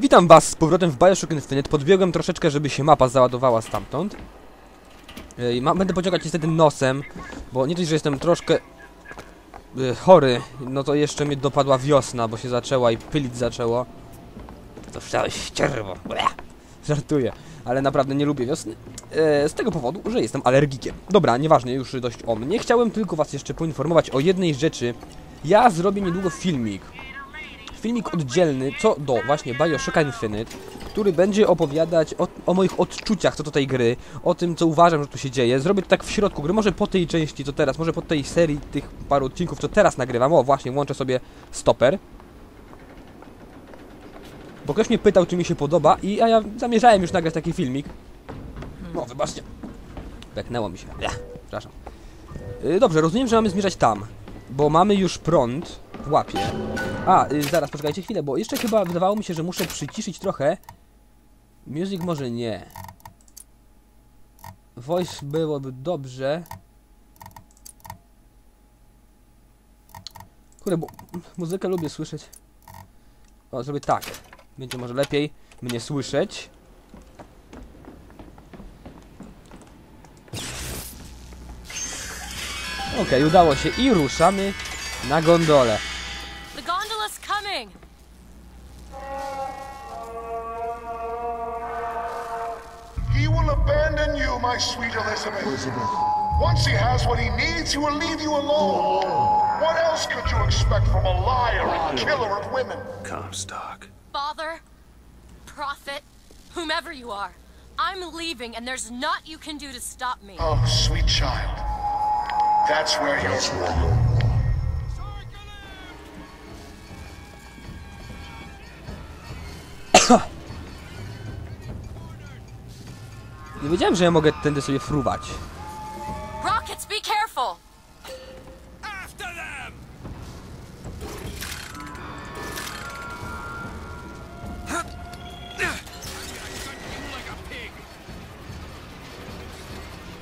Witam was z powrotem w Bioshock Infinite. Podbiegłem troszeczkę, żeby się mapa załadowała stamtąd. Yy, ma, będę pociągać niestety nosem, bo nie dość, że jestem troszkę yy, chory, no to jeszcze mnie dopadła wiosna, bo się zaczęła i pylić zaczęło. To wstałeś ścierwo. Żartuję, ale naprawdę nie lubię wiosny. E, z tego powodu, że jestem alergikiem. Dobra, nieważne, już dość o mnie. Chciałem tylko was jeszcze poinformować o jednej rzeczy. Ja zrobię niedługo filmik. Filmik oddzielny co do właśnie Bioshocka Infinite, który będzie opowiadać o, o moich odczuciach co do tej gry, o tym co uważam, że tu się dzieje. Zrobię to tak w środku gry, może po tej części co teraz, może po tej serii tych paru odcinków co teraz nagrywam. O właśnie, włączę sobie stoper. Bo ktoś mnie pytał, czy mi się podoba, i a ja zamierzałem już nagrać taki filmik. No, wybaczcie. Beknęło mi się. Ech, przepraszam. Yy, dobrze, rozumiem, że mamy zmierzać tam. Bo mamy już prąd łapie. A, yy, zaraz, poczekajcie chwilę, bo jeszcze chyba wydawało mi się, że muszę przyciszyć trochę. Music może nie. Voice byłoby dobrze. Kurde, bo muzykę lubię słyszeć. O, zrobię tak. Będzie może lepiej mnie słyszeć. Okej, udało się i ruszamy na gondolę. The gondola's coming! He will abandon you, my sweet Elizabeth. Elizabeth. Once he has what he needs, he will leave you alone. What else could you expect from a liar and killer of women? Comstock. Father, prophet, whomever you are, I'm leaving and there's naught you can do to stop me. Oh, sweet child. That's where you're. Nie wiedziałem, że ja mogę tędy sobie fruwać. Rockets, be careful! After them!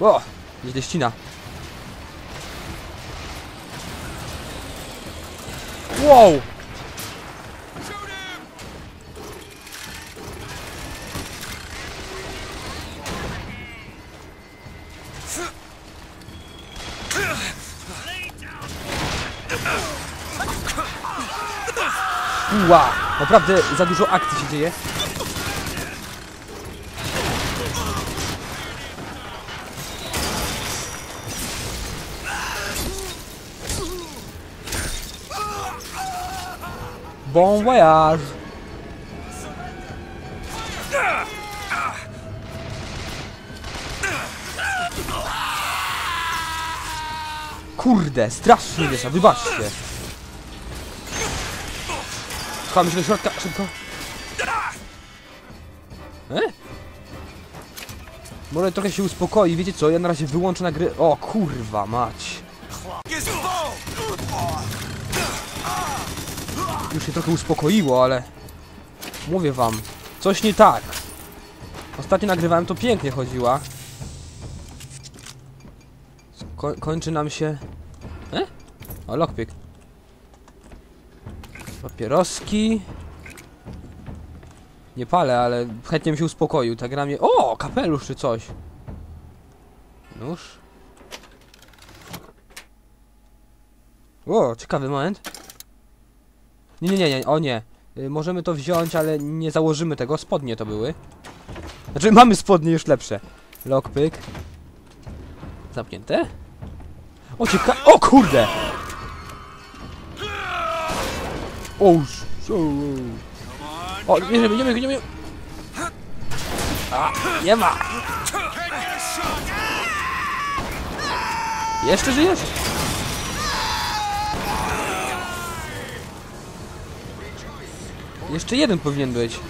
O! Gdzieś ścina. Wow! Ua! Naprawdę za dużo akcji się dzieje. Bon voyage! Kurde, strasznie wiesza, wybaczcie. Schowamy się do środka, szybko. E? Może trochę się uspokoi, wiecie co? Ja na razie wyłączę na gry. O kurwa mać. Już się trochę uspokoiło, ale... Mówię wam, coś nie tak. Ostatnio nagrywałem, to pięknie chodziła. Ko kończy nam się... E? O, lockpick. Papieroski. Nie palę, ale chętnie bym się uspokoił. Ta gra mnie... O! Kapelusz czy coś. Nóż. O, ciekawy moment. Nie, nie, nie, nie, o nie. Y, możemy to wziąć, ale nie założymy tego. Spodnie to były. Znaczy, mamy spodnie już lepsze. Lockpick. Zamknięte? O, cieka... O kurde! O, sz- o, wiem, nie wiem. A, nie ma. Jeszcze żyjesz? Jeszcze jeden powinien być.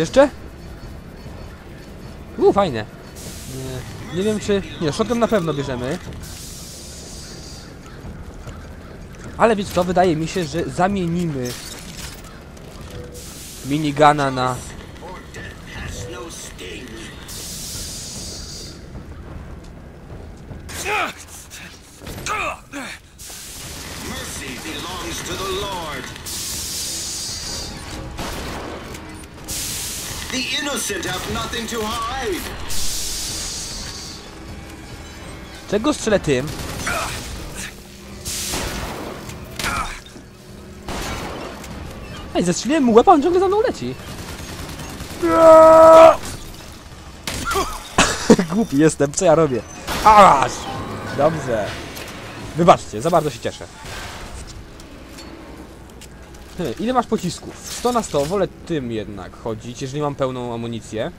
Jeszcze? Uuu, fajne. Nie, nie wiem czy... Nie, shotgun na pewno bierzemy. Ale wiecie co, wydaje mi się, że zamienimy minigana na... Innocent have nothing to hide. Czego strzelę tym? Ej, zestrzeliłem mu łeba, on ciągle za mną leci. Głupi jestem, co ja robię? Aż! Dobrze. Wybaczcie, za bardzo się cieszę. Ile masz pocisków? 100 na 100, wolę tym jednak chodzić, jeżeli mam pełną amunicję.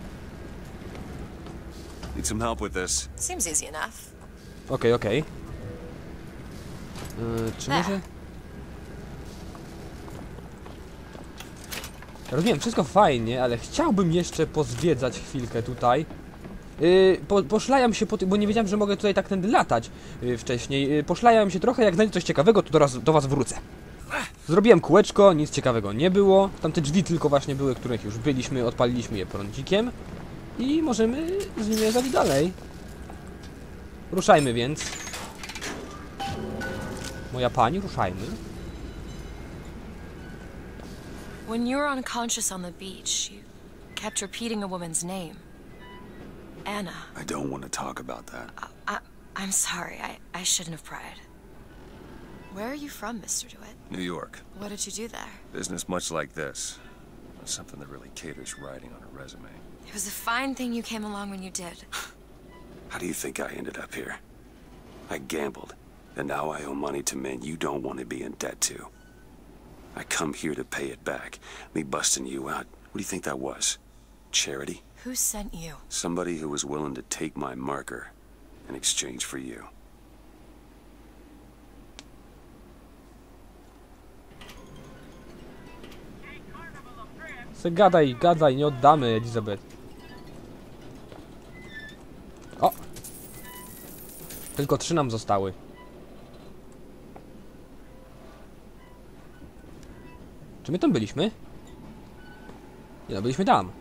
Need some help with this. Seems easy enough. Okej, okej. Yy, czy może... Rozumiem, wszystko fajnie, ale chciałbym jeszcze pozwiedzać chwilkę tutaj. Yy, po, poszlajam się po bo nie wiedziałem, że mogę tutaj tak tędy latać yy, wcześniej. Yy, poszlajam się trochę, jak znajdę coś ciekawego, to do, raz, do was wrócę. Zrobiłem kółeczko, nic ciekawego nie było. Tamte drzwi tylko właśnie były, których już byliśmy, odpaliliśmy je prądzikiem. I możemy z nimi jechać dalej. Ruszajmy więc. Moja pani, ruszajmy. When you were unconscious on the beach, you kept repeating a woman's name. Anna. I don't want to talk about that. I, I'm sorry. I, I shouldn't have pried. Where are you from, Mr. DeWitt? New York. What did you do there? Business much like this. Something that really caters writing on a resume. It was a fine thing you came along when you did. How do you think I ended up here? I gambled, and now I owe money to men you don't want to be in debt to. I come here to pay it back. Me busting you out. What do you think that was? Charity? Who sent you? Somebody who was willing to take my marker in exchange for you. Se gadaj, gadaj, nie oddamy Elizabeth. O! Tylko trzy nam zostały. Czy my tam byliśmy? Nie no, byliśmy tam.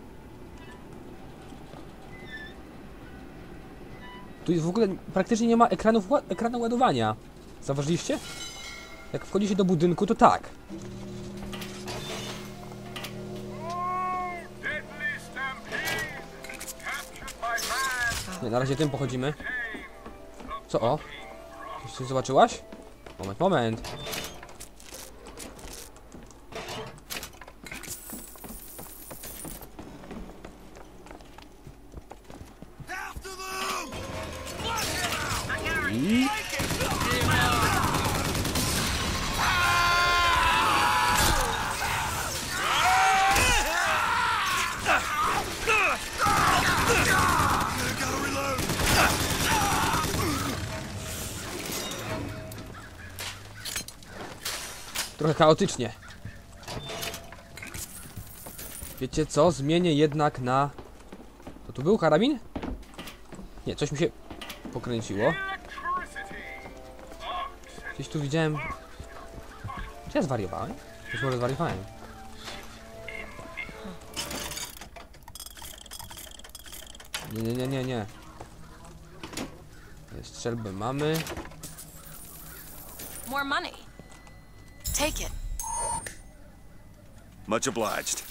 Tu w ogóle praktycznie nie ma ekranów, ekranu ładowania. Zauważyliście? Jak wchodzi się do budynku, to tak. Na razie tym pochodzimy. Co o? Coś, zobaczyłaś? Moment, moment. Trochę chaotycznie. Wiecie co? Zmienię jednak na... To tu był karabin? Nie, coś mi się pokręciło. Gdzieś tu widziałem... Czy ja zwariowałem? Być może zwariowałem. Nie, nie, nie, nie, nie. Strzelbę mamy. More money. Take it. Much obliged.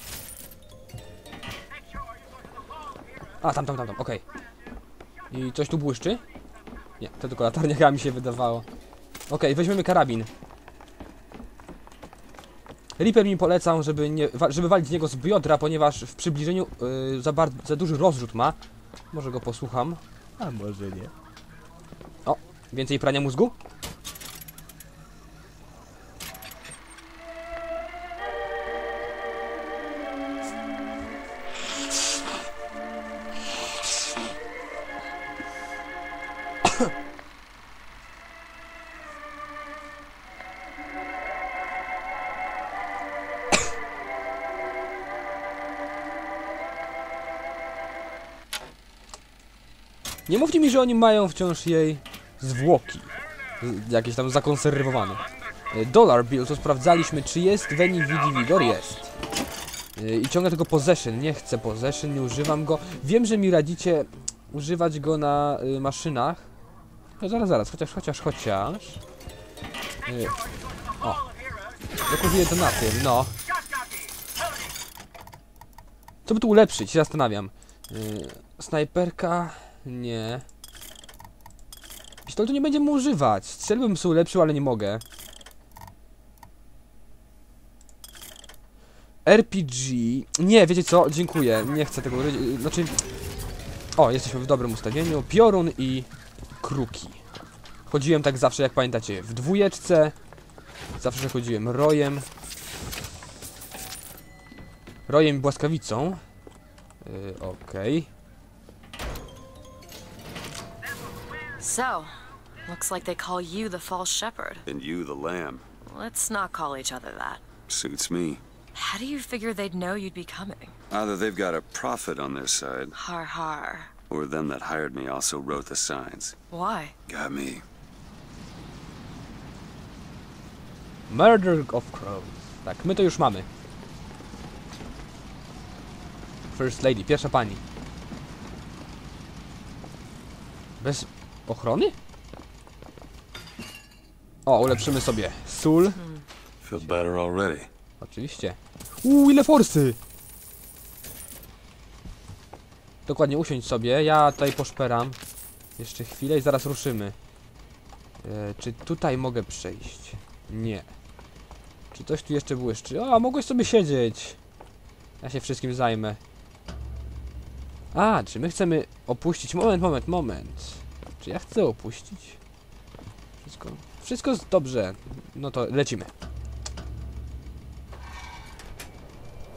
A, tam, tam, tam, tam, okej. I coś tu błyszczy? Nie, to tylko latarnia mi się wydawało. Okej, weźmiemy karabin. Reaper mi polecał, żeby, nie, żeby walić z niego z biodra, ponieważ w przybliżeniu yy, za, bar- za duży rozrzut ma. Może go posłucham. A może nie. O, więcej prania mózgu? Oni mają wciąż jej zwłoki. Jakieś tam zakonserwowane. E, Dollar Bill, to sprawdzaliśmy, czy jest Veni Vidi Vigor? Jest. E, I ciągle tego Possession, nie chcę Possession, nie używam go. Wiem, że mi radzicie używać go na y, maszynach. No zaraz, zaraz, chociaż, chociaż, chociaż. Y, o. Jak użyję to na tym, no. Co by tu ulepszyć? Się zastanawiam. Snajperka? Nie. Pistoletu nie będziemy używać. Bym sobie ulepszył, ale nie mogę. RPG. Nie, wiecie co? Dziękuję. Nie chcę tego. Znaczy. O, jesteśmy w dobrym ustawieniu. Piorun i kruki. Chodziłem tak zawsze, jak pamiętacie, w dwójeczce. Zawsze chodziłem rojem. Rojem i błaskawicą. Yy, Okej. So, looks like they call you the false shepherd. And you, the lamb. Let's not call each other that. Suits me. How do you figure they'd know you'd be coming? Either they've got a prophet on their side, Har har. or them that hired me also wrote the signs. Why? Got me. Murder of Crows. Tak, my to już mamy. First Lady, pierwsza pani. Bez ochrony? O, ulepszymy sobie sól. Feel better already. Oczywiście. Uuu, ile forsy! Dokładnie, usiądź sobie. Ja tutaj poszperam. Jeszcze chwilę i zaraz ruszymy. E, czy tutaj mogę przejść? Nie. Czy coś tu jeszcze błyszczy? O, mogłeś sobie siedzieć. Ja się wszystkim zajmę. A, czy my chcemy opuścić? Moment, moment, moment. Czy ja chcę opuścić? Wszystko, wszystko jest dobrze. No to lecimy.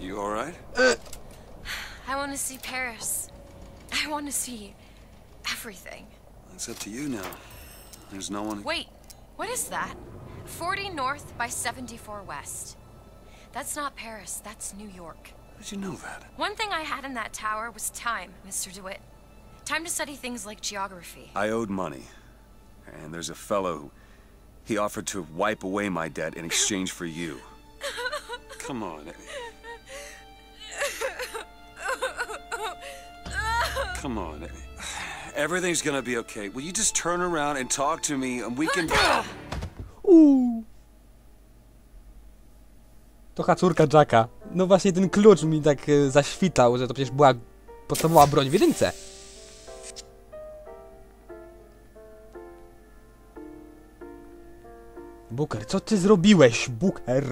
You alright? I want to see Paris. I want to see everything. It's up to you now. There's no one. Wait, what is that? 40 north by 74 west. That's not Paris, that's New York. How'd you know that? One thing I had in that tower was time, Mr. DeWitt. Time to study things like geography. I owed money. And there's a fellow who. He offered to wipe away my debt in exchange for you. Come on. Come on. Everything's gonna be okay. Will you just turn around and talk to me and we can. Ah! Uuu. To córka Jacka. No właśnie ten klucz mi tak zaświtał, że to przecież była podstawowa broń w jedynce. Booker, co ty zrobiłeś, Booker?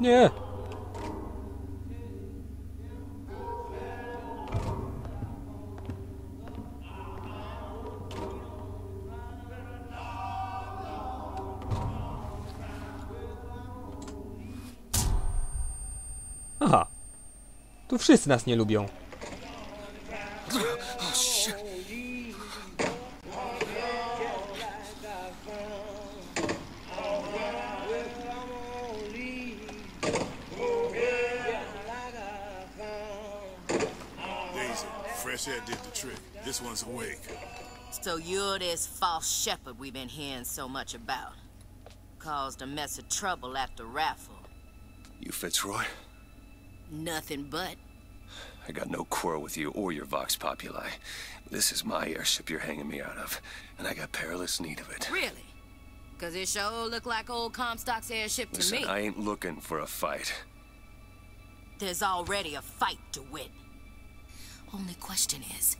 Nie. Aha. Tu wszyscy nas nie lubią. Fresh air did the trick. This one's awake. So you're this false shepherd we've been hearing so much about. Caused a mess of trouble at the raffle. You Fitzroy? Nothing but. I got no quarrel with you or your Vox Populi. This is my airship you're hanging me out of, and I got perilous need of it. Really? Cause it sure look like old Comstock's airship to Listen, me. I ain't looking for a fight. There's already a fight to win. Only question is,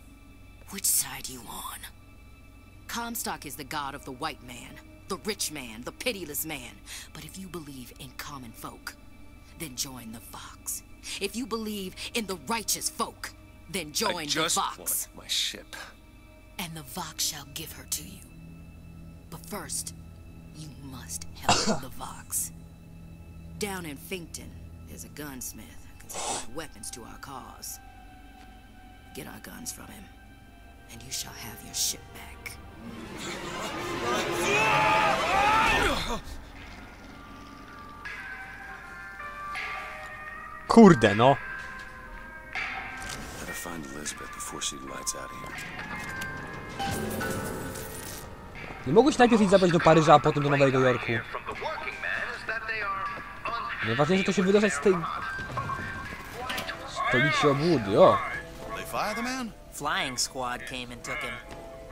which side you on? Comstock is the god of the white man, the rich man, the pitiless man. But if you believe in common folk, then join the Vox. If you believe in the righteous folk, then join the Vox. my ship. and the Vox shall give her to you. But first, you must help the Vox. Down in Finkton, there's a gunsmith who can supply weapons to our cause. Get our guns from him, and you shall have your ship back. Kurde, no. Gotta find Elizabeth before she lights out of here. Nie mogłeś najpierw ich zabrać do Paryża, a potem do Nowego Jorku. Najważniejsze to się wydarzać z tej... stolicy obłudy, o. They fire the man? Flying squad came and took him.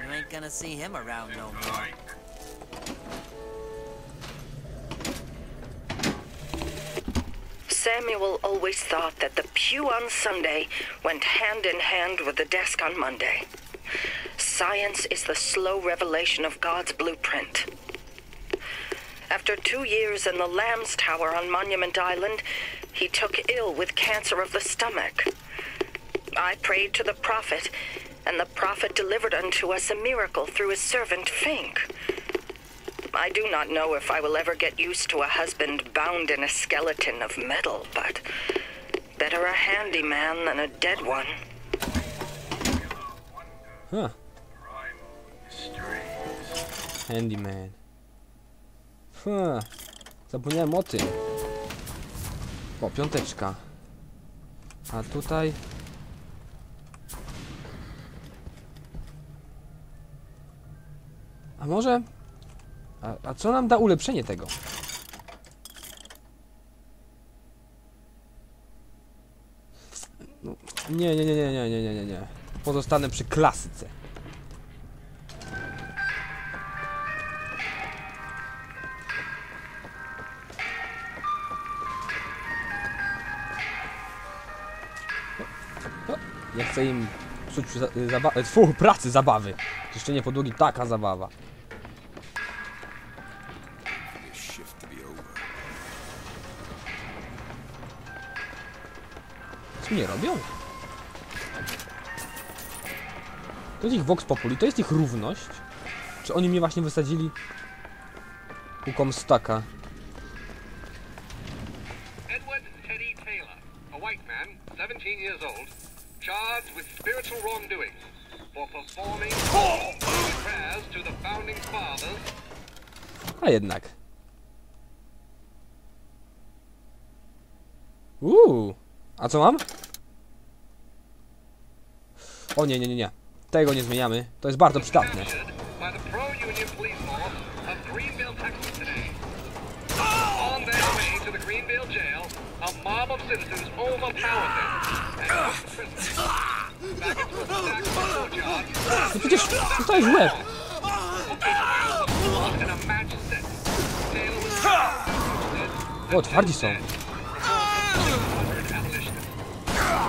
You ain't gonna see him around no more. Samuel always thought that the pew on Sunday went hand in hand with the desk on Monday. Science is the slow revelation of God's blueprint. After two years in the Lamb's Tower on Monument Island, he took ill with cancer of the stomach. I prayed to the prophet, and the prophet delivered unto us a miracle through his servant Fink. I do not know if I will ever get used to a husband bound in a skeleton of metal, but better a handy man than a dead one. Huh. Handyman. Huh. Zapomniałem o tym. O, piąteczka. A tutaj... może... A, a co nam da ulepszenie tego? No, Nie, nie, nie, nie, nie, nie, nie, nie, nie. Pozostanę przy klasyce. O, Nie chcę im psuć za, zaba e, tfu, pracy, zabawy. Jeszcze nie podłogi, taka zabawa. Co nie robią? To jest ich Vox Populi, to jest ich równość. Czy oni mnie właśnie wysadzili u Comstocka? Edward Teddy Taylor, a white man, 17 years old, charged with spiritual wrongdoing for performing prayers to the founding fathers A jednak. Uuu. A co mam? O nie, nie, nie, nie. Tego nie zmieniamy. To jest bardzo przydatne. No przecież to jest łeb. O, twardzi są.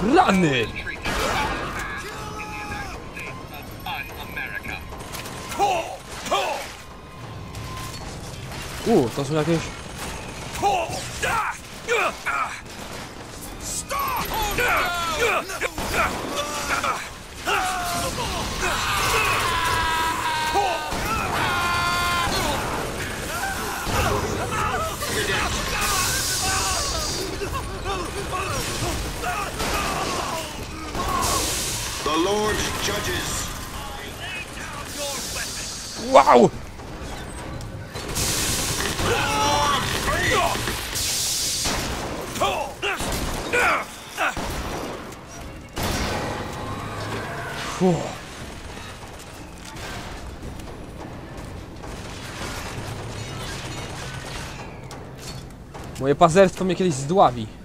Running! Oh, uh, das war ich. Stop! Wow! Fuh. Moje pazerstwo mnie kiedyś zdławi.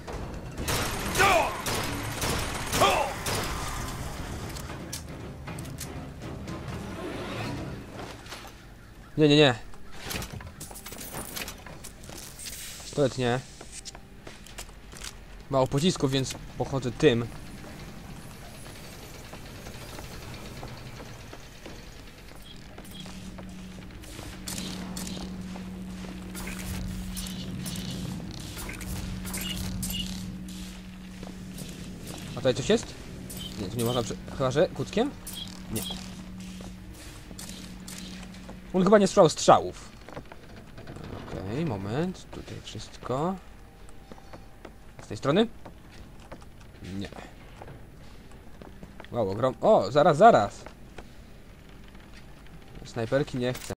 Nie, nie, nie. Pistolet nie. Mało pocisków, więc pochodzę tym. A tutaj coś jest? Nie, tu nie można przy... Chyba, że kutkiem? Nie. On chyba nie strzelał strzałów. Okej, moment. Tutaj wszystko. Z tej strony? Nie. Wow, ogrom... O, zaraz, zaraz! Snajperki nie chcę.